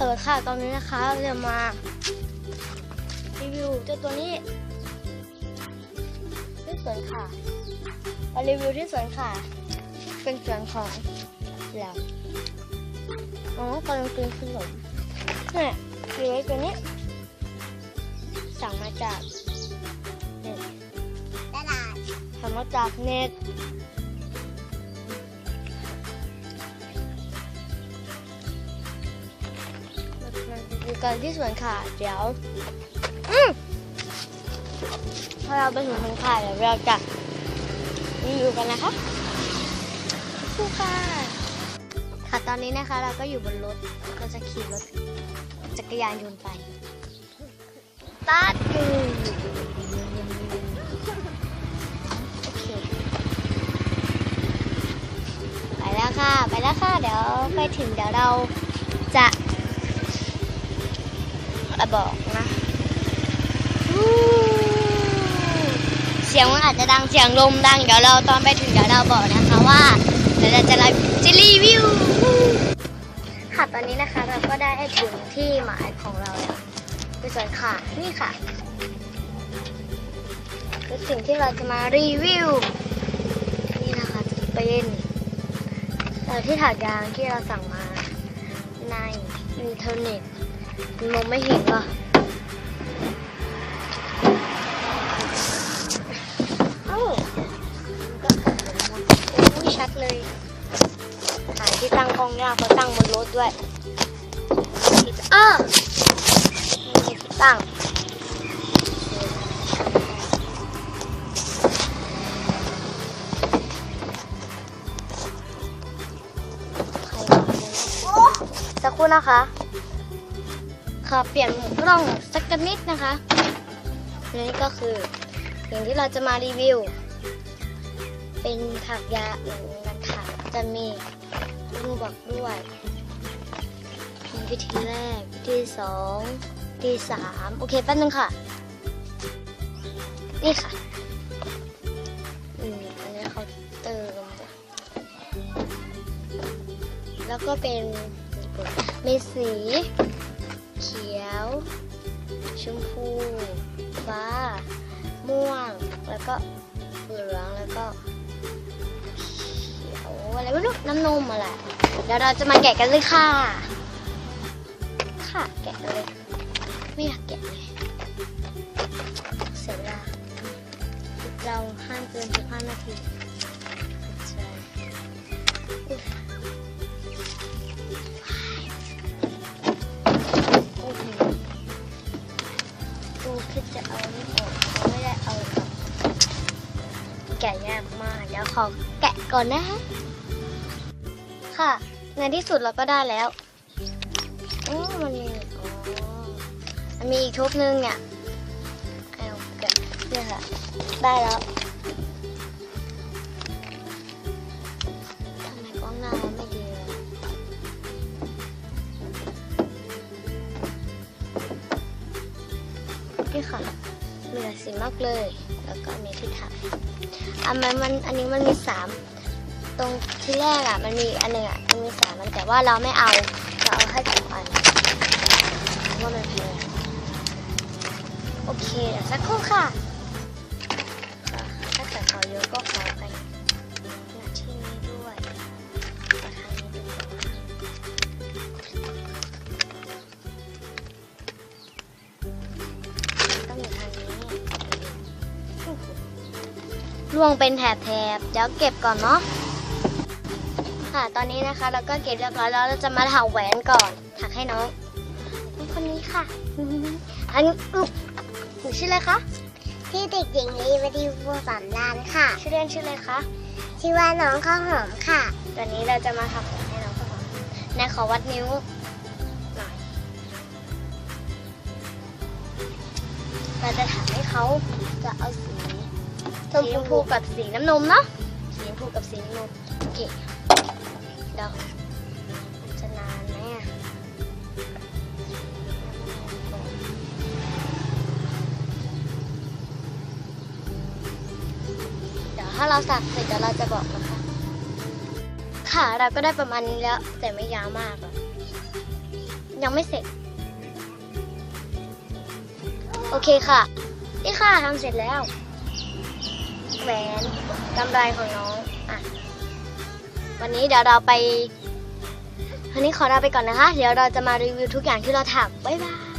เออค่ะตอนนี้นะคะเราจะมารีวิวเจ้าตัวนี้ที่สวนค่ะมารีวิวที่สวนค่ะ เป็นสวนของเราอ๋อกำลังกินขนมเนี่ยรีวิวตัวนี้ สั่งมาจากเน็ตตลาดสั่งมาจากเน็ต กันที่สวนค่ะ เดี๋ยวอืมพอเราไปถึงสวนค่ะเดี๋ยวเราจะรีวิวกันนะคะสู้ค่ะค่ะตอนนี้นะคะเราก็อยู่บนรถเราจะขี่รถจักรยานยนต์ไปสตาร์ทอืมโอเคไปแล้วค่ะ ไปแล้วค่ะ เดี๋ยวไปถึงเดี๋ยวเราจะ อะบอกนะเสียงมันอาจจะดังเสียงลมดังเดี๋ยวเราตอนไปถึงเดี๋ยวเราบอกนะคะว่าเดี๋ยวเราจะจะรีวิวค่ะตอนนี้นะคะเราก็ได้ถึงที่หมายของเราแล้วคือสวนค่ะนี่ค่ะคือสิ่งที่เราจะมารีวิวนี่นะคะจะเป็นเอ่อที่ถากยางที่เราสั่งมาในอินเทอร์เน็ต มองไม่เห็นป่ะเอ้ห็นหมดโอ้ยชัดเลยหาที่ตั้งกล้องยากเพราตั้งบนรถด้วยออมีที่ตั้งสักครู่นะคะ ขอเปลี่ยนมุมกล้องสักกนิดนะคะ นี่ก็คือสิ่งที่เราจะมารีวิว เป็นผักยาหนึ่งกันค่ะจะมีรูปบอกด้วยมีวิธีแรกวิธีสองวิธีสามโอเคแป๊บนึงค่ะ นี่ค่ะอืมอันนี้เขาเติม แล้วก็เป็นมีสี เขียว ชมพู ฟ้า ม่วง แล้วก็เหลือง แล้วก็เขียวอะไรไม่รู้ น้ำนมอะไรเดี๋ยวเราจะมาแกะกันเลยค่ะ ค่ะ แกะกันเลย ไม่อยากแกะเลย เสียเวลาเราห้ามเกิน15นาที ขอแกะก่อนนะ ค่ะ ในที่สุดเราก็ได้แล้วอ๋อมันมีอ๋อมันมีอีกทุบนึงเนี่ยเอาแกะเนี่ยค่ะ ได้แล้วทำไมกล้องหน้าไม่ดีเลยนี่ค่ะ เหลือสีมากเลย แล้วก็มีที่ถ่ายอันมันมันอันนี้มันมีสามตรงที่แรกอะ มันมีอันหนึ่งอะมันมีสามมันแต่ว่าเราไม่เอาเราเอาแค่สองอันว่ามันเป็นอะไรโอเคเดี๋ยวสักครู่ค่ะ ร่วงเป็นแถบๆเดี๋ยวเก็บก่อนเนาะค่ะตอนนี้นะคะเราก็เก็บเรียบร้อยแล้วเราจะมาถักแหวนก่อน ถักให้น้องน้องคนนี้ค่ะ อันนี้อุ๊บหนูชื่ออะไรคะที่เด็กหญิงลีวดีบัวสามลานค่ะ ชื่อเล่นชื่ออะไรคะชื่อว่าน้องข้าวหอมค่ะ ตอนนี้เราจะมาถักแหวนให้น้องก่อนนายขอวัดนิ้วหน่อยเราจะถักให้เขาจะเอาสีสี ชมพูกับสีน้ำนมเนาะสีชมพูกับสีน้ำนมโอเคเดี๋ยวมันจะนานไหมอะเดี๋ยวถ้าเราสักเสร็จเดี๋ยวเราจะบอกนะคะ ค่ะเราก็ได้ประมาณนี้แล้ว แต่ไม่ยาวมากอะยังไม่เสร็จ โอเคค่ะ นี่ค่ะทำเสร็จแล้ว แหวนกำไรของน้องอะวันนี้เดี๋ยวเราไปวันนี้ขอลาไปก่อนนะคะ เดี๋ยวเราจะมารีวิวทุกอย่างที่เราทำบ๊ายบาย